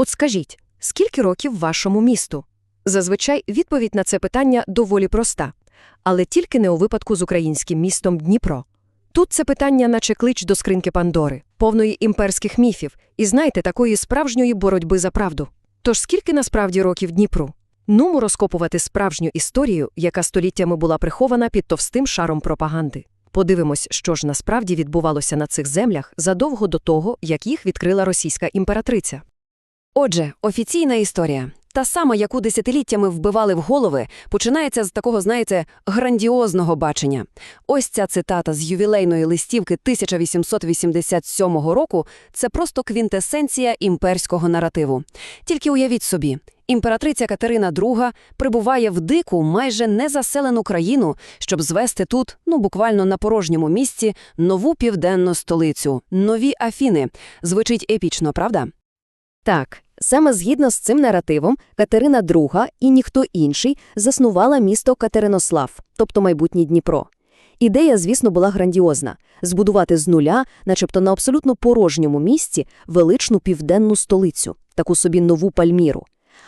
От скажіть, скільки років вашому місту? Зазвичай відповідь на це питання доволі проста, але тільки не у випадку з українським містом Дніпро. Тут це питання наче клич до скриньки Пандори, повної імперських міфів, і знаєте, такої справжньої боротьби за правду. Тож скільки насправді років Дніпру? Нумо розкопувати справжню історію, яка століттями була прихована під товстим шаром пропаганди. Подивимось, що ж насправді відбувалося на цих землях задовго до того, як їх відкрила російська імператриця. Отже, офіційна історія. Та сама, яку десятиліттями вбивали в голови, починається з такого, знаєте, грандіозного бачення. Ось ця цитата з ювілейної листівки 1887 року – це просто квінтесенція імперського наративу. Тільки уявіть собі, імператриця Катерина II прибуває в дику, майже незаселену країну, щоб звести тут, ну буквально на порожньому місці, нову південну столицю, нові Афіни. Звучить епічно, правда? Так, саме згідно з цим наративом, Катерина II і ніхто інший заснувала місто Катеринослав, тобто майбутнє Дніпро. Ідея, звісно, була грандіозна – збудувати з нуля, начебто на абсолютно порожньому місці, величну південну столицю, таку собі нову Пальміру.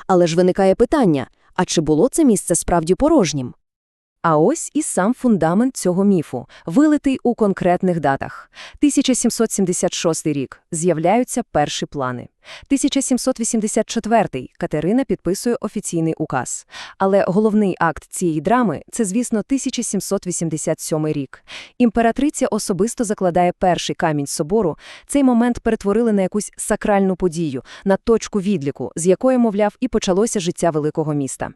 Але ж виникає питання, а чи було це місце справді порожнім? А ось і сам фундамент цього міфу, вилитий у конкретних датах. 1776 рік – з'являються перші плани. 1784 – Катерина підписує офіційний указ. Але головний акт цієї драми – це, звісно, 1787 рік. Імператриця особисто закладає перший камінь собору. Цей момент перетворили на якусь сакральну подію, на точку відліку, з якої, мовляв, і почалося життя великого міста.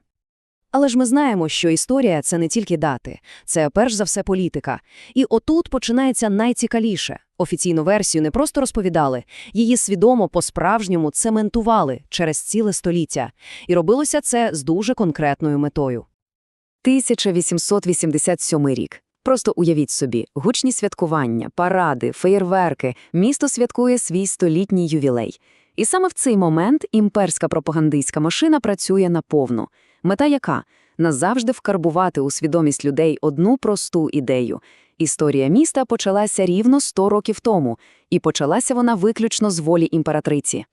Але ж ми знаємо, що історія – це не тільки дати, це перш за все політика. І отут починається найцікавіше. Офіційну версію не просто розповідали, її свідомо по-справжньому цементували через ціле століття. І робилося це з дуже конкретною метою. 1887 рік. Просто уявіть собі, гучні святкування, паради, феєрверки, місто святкує свій столітній ювілей. І саме в цей момент імперська пропагандистська машина працює наповну. Мета яка? Назавжди вкарбувати у свідомість людей одну просту ідею. Історія міста почалася рівно 100 років тому, і почалася вона виключно з волі імператриці.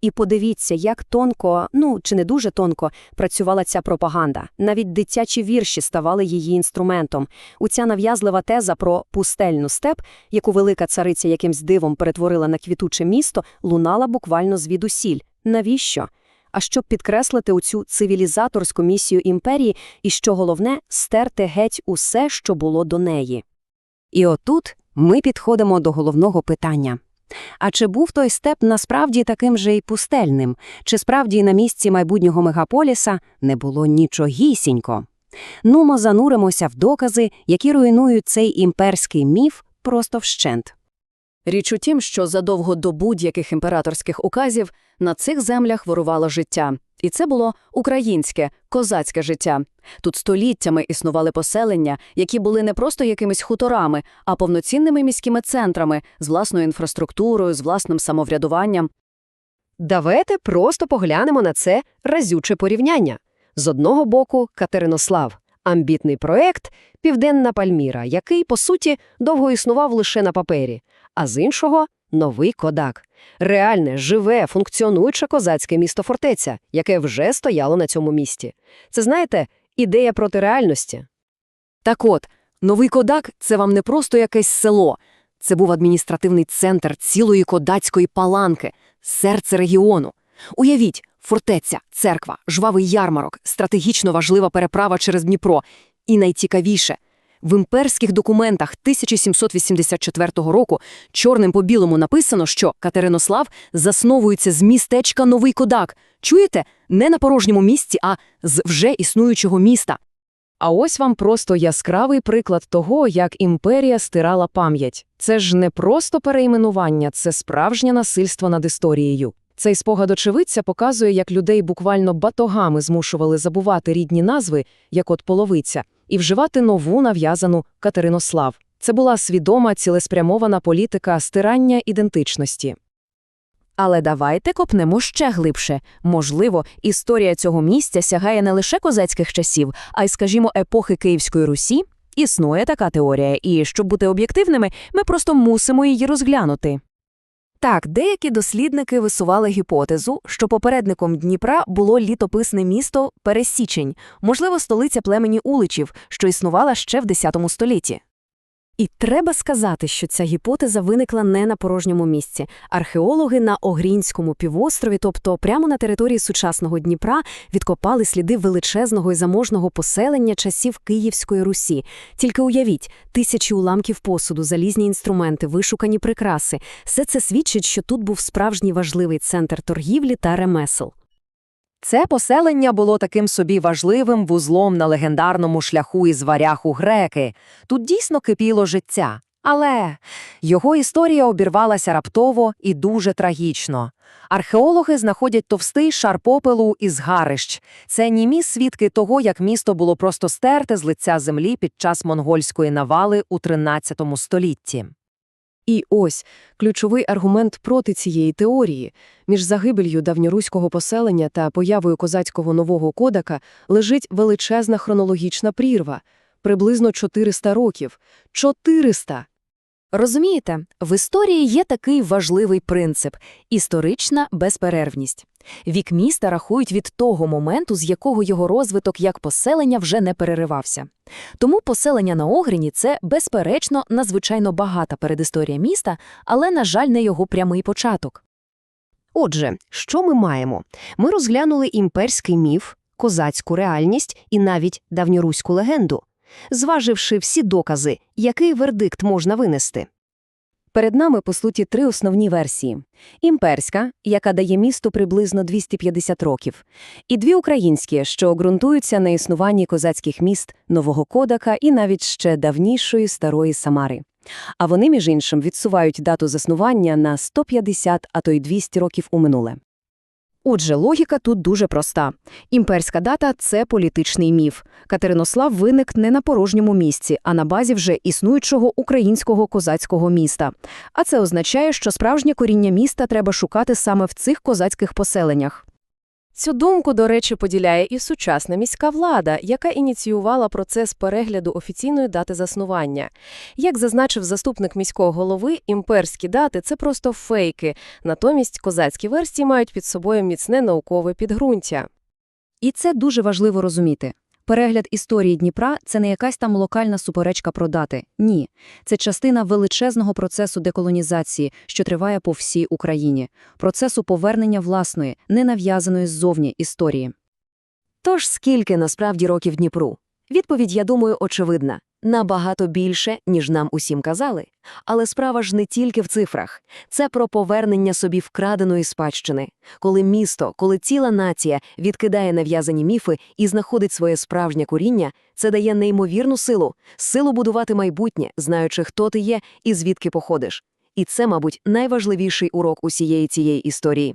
І подивіться, як тонко, ну чи не дуже тонко, працювала ця пропаганда. Навіть дитячі вірші ставали її інструментом. У ця нав'язлива теза про пустельну степ, яку велика цариця якимсь дивом перетворила на квітуче місто, лунала буквально звідусіль. Навіщо? А щоб підкреслити оцю цивілізаторську місію імперії і, що головне, стерти геть усе, що було до неї. І отут ми підходимо до головного питання. А чи був той степ насправді таким же й пустельним? Чи справді на місці майбутнього мегаполіса не було нічогісінько? Нумо зануримося в докази, які руйнують цей імперський міф просто вщент. Річ у тім, що задовго до будь-яких імператорських указів на цих землях ворувало життя. І це було українське, козацьке життя. Тут століттями існували поселення, які були не просто якимись хуторами, а повноцінними міськими центрами з власною інфраструктурою, з власним самоврядуванням. Давайте просто поглянемо на це разюче порівняння. З одного боку Катеринослав – амбітний проект Південна Пальміра, який, по суті, довго існував лише на папері, а з іншого – новий Кодак. Реальне, живе, функціонуюче козацьке місто-фортеця, яке вже стояло на цьому місті. Це, знаєте, ідея проти реальності. Так от, новий Кодак – це вам не просто якесь село. Це був адміністративний центр цілої кодацької паланки, серце регіону. Уявіть, фортеця, церква, жвавий ярмарок, стратегічно важлива переправа через Дніпро. І найцікавіше – в імперських документах 1784 року чорним по білому написано, що Катеринослав засновується з містечка Новий Кодак. Чуєте? Не на порожньому місці, а з вже існуючого міста. А ось вам просто яскравий приклад того, як імперія стирала пам'ять. Це ж не просто перейменування, це справжнє насильство над історією. Цей спогад очевидця показує, як людей буквально батогами змушували забувати рідні назви, як от половиця, і вживати нову нав'язану Катеринослав. Це була свідома цілеспрямована політика стирання ідентичності. Але давайте копнемо ще глибше. Можливо, історія цього місця сягає не лише козацьких часів, а й, скажімо, епохи Київської Русі. Існує така теорія, і щоб бути об'єктивними, ми просто мусимо її розглянути. Так, деякі дослідники висували гіпотезу, що попередником Дніпра було літописне місто Пересічень, можливо, столиця племені Уличів, що існувала ще в X столітті. І треба сказати, що ця гіпотеза виникла не на порожньому місці. Археологи на Огрінському півострові, тобто прямо на території сучасного Дніпра, відкопали сліди величезного і заможного поселення часів Київської Русі. Тільки уявіть, тисячі уламків посуду, залізні інструменти, вишукані прикраси. Все це свідчить, що тут був справжній важливий центр торгівлі та ремесел. Це поселення було таким собі важливим вузлом на легендарному шляху із варяг у греки. Тут дійсно кипіло життя. Але його історія обірвалася раптово і дуже трагічно. Археологи знаходять товстий шар попелу із гарищ. Це німі свідки того, як місто було просто стерте з лиця землі під час монгольської навали у 13 столітті. І ось ключовий аргумент проти цієї теорії. Між загибелью давньоруського поселення та появою козацького нового кодака лежить величезна хронологічна прірва – приблизно 400 років. 400! Розумієте, в історії є такий важливий принцип – історична безперервність. Вік міста рахують від того моменту, з якого його розвиток як поселення вже не переривався. Тому поселення на Огрині – це, безперечно, надзвичайно багата передісторія міста, але, на жаль, не його прямий початок. Отже, що ми маємо? Ми розглянули імперський міф, козацьку реальність і навіть давньоруську легенду. Зваживши всі докази, який вердикт можна винести? Перед нами, по суті, три основні версії. Імперська, яка дає місту приблизно 250 років, і дві українські, що ґрунтуються на існуванні козацьких міст Нового Кодака і навіть ще давнішої Старої Самари. А вони, між іншим, відсувають дату заснування на 150, а то й 200 років у минуле. Отже, логіка тут дуже проста. Імперська дата – це політичний міф. Катеринослав виник не на порожньому місці, а на базі вже існуючого українського козацького міста. А це означає, що справжнє коріння міста треба шукати саме в цих козацьких поселеннях. Цю думку, до речі, поділяє і сучасна міська влада, яка ініціювала процес перегляду офіційної дати заснування. Як зазначив заступник міського голови, імперські дати – це просто фейки, натомість козацькі версії мають під собою міцне наукове підґрунтя. І це дуже важливо розуміти. Перегляд історії Дніпра – це не якась там локальна суперечка про дати. Ні. Це частина величезного процесу деколонізації, що триває по всій Україні. Процесу повернення власної, ненав'язаної ззовні історії. Тож скільки насправді років Дніпру? Відповідь, я думаю, очевидна. Набагато більше, ніж нам усім казали. Але справа ж не тільки в цифрах. Це про повернення собі вкраденої спадщини. Коли місто, коли ціла нація відкидає нав'язані міфи і знаходить своє справжнє коріння, це дає неймовірну силу, силу будувати майбутнє, знаючи, хто ти є і звідки походиш. І це, мабуть, найважливіший урок усієї цієї історії.